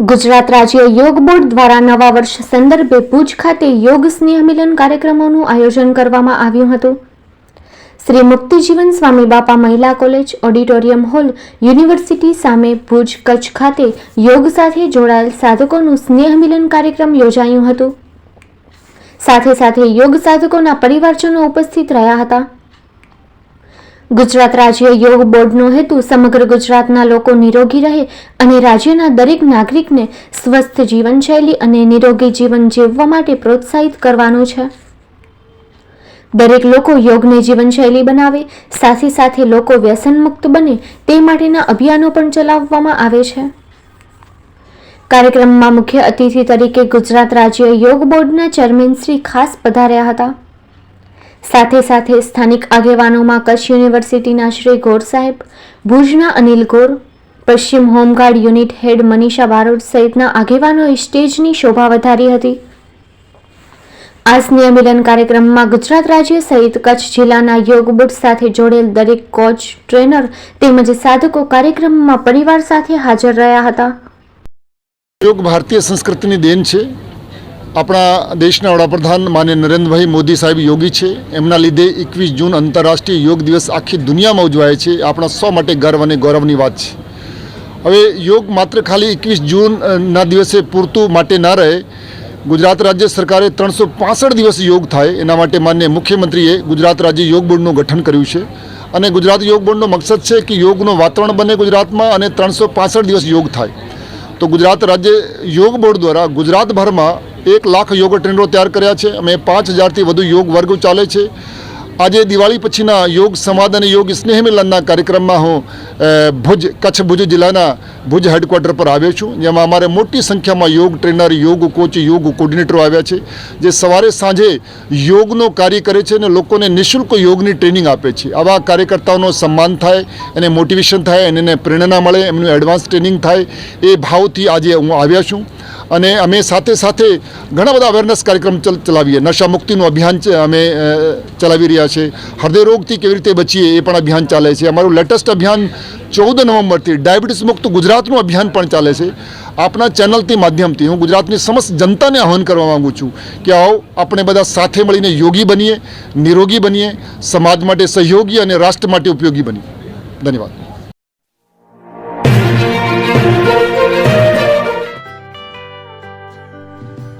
ગુજરાત રાજ્ય યોગ બોર્ડ દ્વારા નવા વર્ષ સંદર્ભે ભુજ ખાતે યોગ સ્નેહ મિલન કાર્યક્રમોનું આયોજન કરવામાં આવ્યું હતું. શ્રી મુક્તિજીવન સ્વામી બાપા મહિલા કોલેજ ઓડિટોરિયમ હોલ યુનિવર્સિટી સામે ભુજ કચ્છ ખાતે યોગ સાથે જોડાયેલ સાધકોનું સ્નેહ મિલન કાર્યક્રમ યોજાયું હતું. સાથે સાથે યોગ સાધકોના પરિવારજનો ઉપસ્થિત રહ્યા હતા. ગુજરાત રાજ્ય યોગ બોર્ડનો હેતુ સમગ્ર ગુજરાતના લોકો નિરોગી રહે અને રાજ્યના દરેક નાગરિકને સ્વસ્થ જીવનશૈલી અને નિરોગી જીવન જીવવા માટે પ્રોત્સાહિત કરવાનો છે. દરેક લોકો યોગને જીવનશૈલી બનાવે, સાથે સાથે લોકો વ્યસનમુક્ત બને તે માટેના અભિયાનો પણ ચલાવવામાં આવે છે. કાર્યક્રમમાં મુખ્ય અતિથિ તરીકે ગુજરાત રાજ્ય યોગ બોર્ડના ચેરમેન શ્રી ખાસ પધાર્યા હતા. સાથે સાથે સ્થાનિક આગેવાનોમાં કચ્છ યુનિવર્સિટીના શ્રી ગોર સાહેબ, ભુજના અનિલ ગોર, પશ્ચિમ home guard unit head Manisha Barot સહિતના આગેવાનોએ સ્ટેજની શોભા વધારી હતી. આ સ્નેહ મિલન કાર્યક્રમમાં ગુજરાત રાજ્ય સહિત કચ્છ જિલ્લાના યોગ બુટ સાથે જોડેલ દરેક કોચ, ટ્રેનર તેમજ સાધકો કાર્યક્રમમાં પરિવાર સાથે હાજર રહ્યા હતા. યોગ ભારતીય સંસ્કૃતિની દેન છે. આપણા દેશના વડાપ્રધાન માન્ય નરેન્દ્રભાઈ મોદી સાહેબ યોગી છે. એમના લીધે એકવીસ જૂન આંતરરાષ્ટ્રીય યોગ દિવસ આખી દુનિયામાં ઉજવાય છે. આપણા સૌ માટે ગર્વ અને ગૌરવની વાત છે. હવે યોગ માત્ર ખાલી એકવીસ જૂનના દિવસે પૂરતું માટે ના રહે. ગુજરાત રાજ્ય સરકારે ત્રણસો દિવસ યોગ થાય. એના માટે માન્ય મુખ્યમંત્રીએ ગુજરાત રાજ્ય યોગ બોર્ડનું ગઠન કર્યું છે. અને ગુજરાત યોગ બોર્ડનો મકસદ છે કે યોગનું વાતાવરણ બને ગુજરાતમાં અને ત્રણસો દિવસ યોગ થાય. તો ગુજરાત રાજ્ય યોગ બોર્ડ દ્વારા ગુજરાતભરમાં એક લાખ યોગ ટ્રેનરો તૈયાર કર્યા છે. અમે પાંચ હજારથી વધુ યોગ વર્ગો ચાલે છે. આજે દિવાળી પછીના યોગ સંવાદ અને યોગ સ્નેહ મિલનના કાર્યક્રમમાં હું ભુજ, કચ્છ ભુજ જિલ્લાના ભુજ હેડક્વાર્ટર પર આવ્યો છું. જેમાં અમારે મોટી સંખ્યામાં યોગ ટ્રેનર, યોગ કોચ, યોગ કોર્ડિનેટરો આવ્યા છે, જે સવારે સાંજે યોગનો કાર્ય કરે છે અને લોકોને નિઃશુલ્ક યોગની ટ્રેનિંગ આપે છે. આવા કાર્યકર્તાઓનો સન્માન થાય, એને મોટિવેશન થાય અને એને પ્રેરણા મળે, એમનું એડવાન્સ ટ્રેનિંગ થાય, એ ભાવથી આજે હું આવ્યા છું. અને અમે સાથે સાથે ઘણા બધા અવેરનેસ કાર્યક્રમ ચલ- ચલાવીએ. નશા મુક્તિનું અભિયાન અમે ચલાવી રહ્યા છીએ હૃદયરોગથી કેવી રીતે બચીએ એ પણ અભિયાન ચાલે છે. અમારું લેટેસ્ટ અભિયાન ચૌદ નવેમ્બરથી, ડાયાબિટીસ મુક્ત ગુજરાતનું અભિયાન પણ ચાલે છે. આપના ચેનલથી માધ્યમથી હું ગુજરાતની સમસ્ત જનતાને આહવાન કરવા માગું છું કે આવો આપણે બધા સાથે મળીને યોગી બનીએ, નિરોગી બનીએ, સમાજ માટે સહયોગી અને રાષ્ટ્ર માટે ઉપયોગી બનીએ. ધન્યવાદ.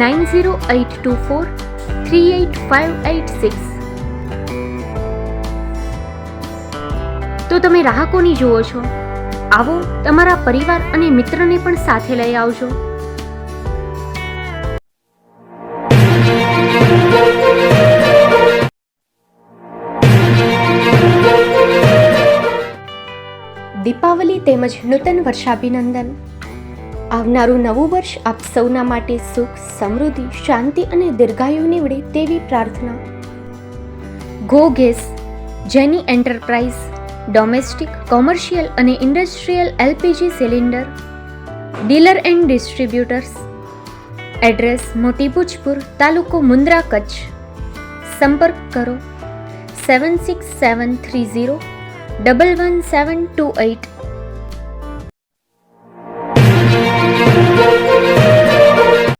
nine zero eight two four three eight five eight six તો તમે રાહકોની જુઓ છો. આવો તમારા પરિવાર અને મિત્રને પણ સાથે લઈ આવજો. દીપાવલી તેમજ નૂતન વર્ષાભિનંદન. આવનારું નવું વર્ષ આપ સૌના માટે સુખ, સમૃદ્ધિ, શાંતિ અને દીર્ઘાયુ નીવડે તેવી પ્રાર્થના. Go gas Jeni enterprise domestic commercial અને industrial LPG cylinder dealer and distributors address મોટી ભુજપુર તાલુકો મુન્દ્રા, કચ્છ. સંપર્ક કરો seven six seven three zero double one seven two eight